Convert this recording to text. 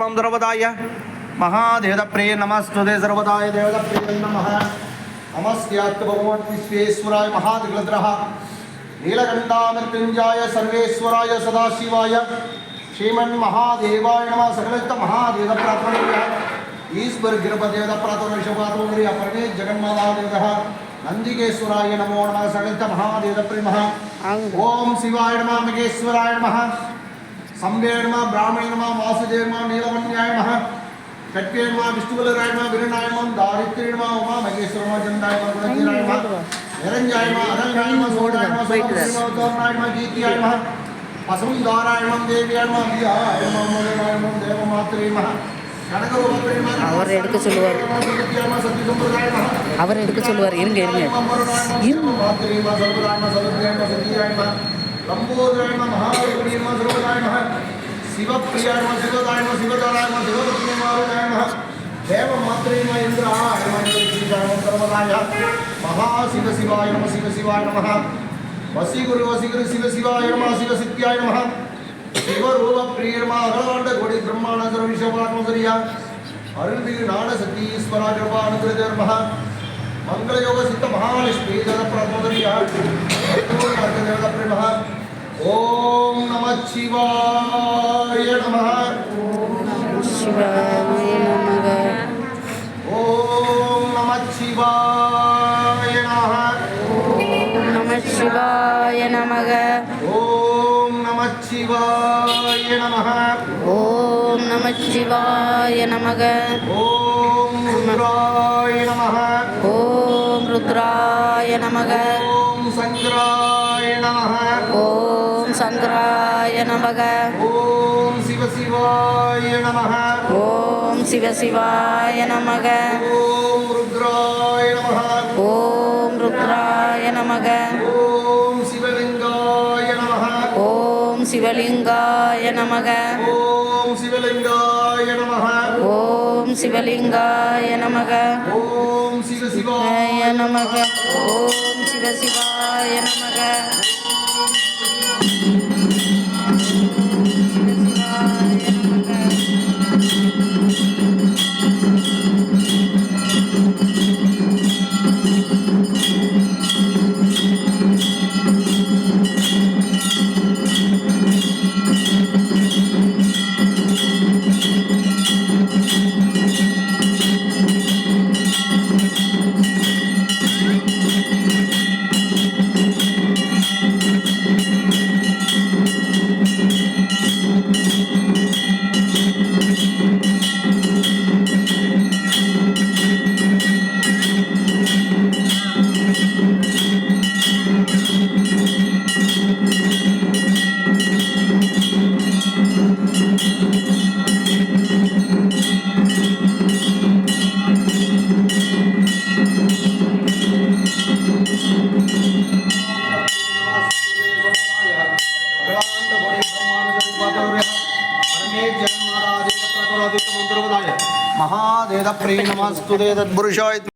मम सर्वदाय महादेवप्रिय नमस्तुते सर्वदाय देवप्रिय नमः। नमस्त्यात् भगवान् विश्वेश्वराय महादिग्लद्रः नीलकण्ठामृत्युञ्जाय सर्वेश्वराय सदाशिवाय। श्रीमन्महादेवाय नमः सकलित महादेवप्रार्थनेभ्यः ईश्वर गिरपदेवത प्रातोनिषपातोगरी अपरमे जगन्मातादेवतः नन्दिकेश्वराय नमो नमः सकलित महादेवप्रिमः ओम शिवाय नमः महेश्वराय नमः। சம்பேணமா பிராமணமா வாசுதேவமா நீலவன்யாயம கட்கேமா விஷ்ணுவலராயமா விருநாயமா தாரித்ரியமா உமா மகேஸ்வரமா சந்தாயமா குணசீராயமா நிரஞ்சாயமா அனங்காயமா சோடாயமா சோமநாயமா கீர்த்தியாயமா பசுந்தாராயணம் தேவியாயமா அம்பியாயமாம் தேவமாத்திரேமா அவர் எடுக்க சொல்லுவார். அவர் எடுக்க சொல்லுவார். இருங்க இருங்க. லம்போதராய நம மகாபலிபுரிய நம சர்வதாய நம சிவப்பிரியாய நம சிவதாய நம சிவதாராய நம சிவலட்சுமி மாருதாய நம தேவ மாத்திரை நம இந்திராய சர்வதாய மகா சிவ சிவாய நம சிவ சிவாய நம வசிகுரு வசிகுரு சிவ சிவாய நம சிவ சித்தியாய நம சிவரூப பிரியமா அகலாண்ட கோடி பிரம்மாண்ட சர்வீஷபாத்மசரியா அருள்மிகு நாட சக்தி கிருபா அனுகிரதர்மஹா மங்களயோகசித்த மகாலட்சுமி பிரம ஓம் நம சிவாய நம. சிவாய நம ஓம் நம சிவாய நம. ஓம் நம சிவாய நமக ஓம் நம. சிவாய நம ஓம் நம சிவாய நமக. ஓம் நம நம. சங்கராய நமக. ஓம் சங்கராய நமக. ஓம் சங்கராய நமக. ஓம் சிவசிவாய நமக. ஓம் சிவசிவாய நமக. ஓம் ருத்ராய நமக. ஓம் ருத்ராய நமக. ஓம் சிவலிங்காய நமக. ஓம் சிவலிங்காய நமக. ஓம் சிவலிங்கா சிவலிங்காய நமக. ஓம் சிவ சிவாய சிவாய நமக. ஓம் சிவசிவாய நமக. महादेव प्रिय नमस्तुते तत्पुरुषाय